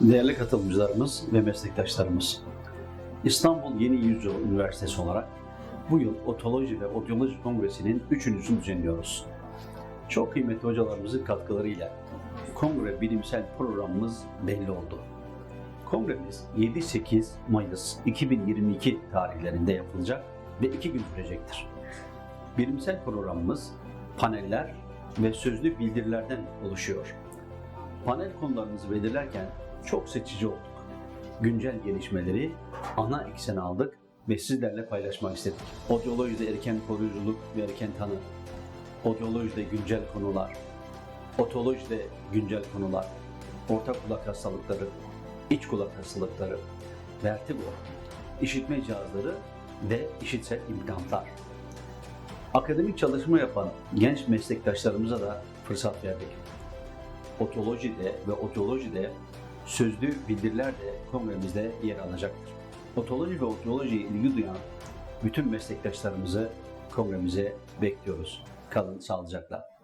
Değerli katılımcılarımız ve meslektaşlarımız, İstanbul Yeni Yüzyıl Üniversitesi olarak bu yıl Otoloji ve Odyoloji Kongresi'nin üçüncüsünü düzenliyoruz. Çok kıymetli hocalarımızın katkılarıyla kongre bilimsel programımız belli oldu. Kongremiz 7-8 Mayıs 2022 tarihlerinde yapılacak ve iki gün sürecektir. Bilimsel programımız paneller ve sözlü bildirilerden oluşuyor. Panel konularımızı belirlerken çok seçici olduk. Güncel gelişmeleri ana eksene aldık ve sizlerle paylaşmak istedik. Odyolojide erken koruyuculuk ve erken tanı, odyolojide güncel konular, otolojide güncel konular, orta kulak hastalıkları, iç kulak hastalıkları, vertigo, işitme cihazları ve işitsel implantlar. Akademik çalışma yapan genç meslektaşlarımıza da fırsat verdik. Otolojide ve otolojide sözlü bildiriler de kongremizde yer alacaktır. Otoloji ve otolojiye ilgi duyan bütün meslektaşlarımızı kongremize bekliyoruz. Kalın sağlıcakla.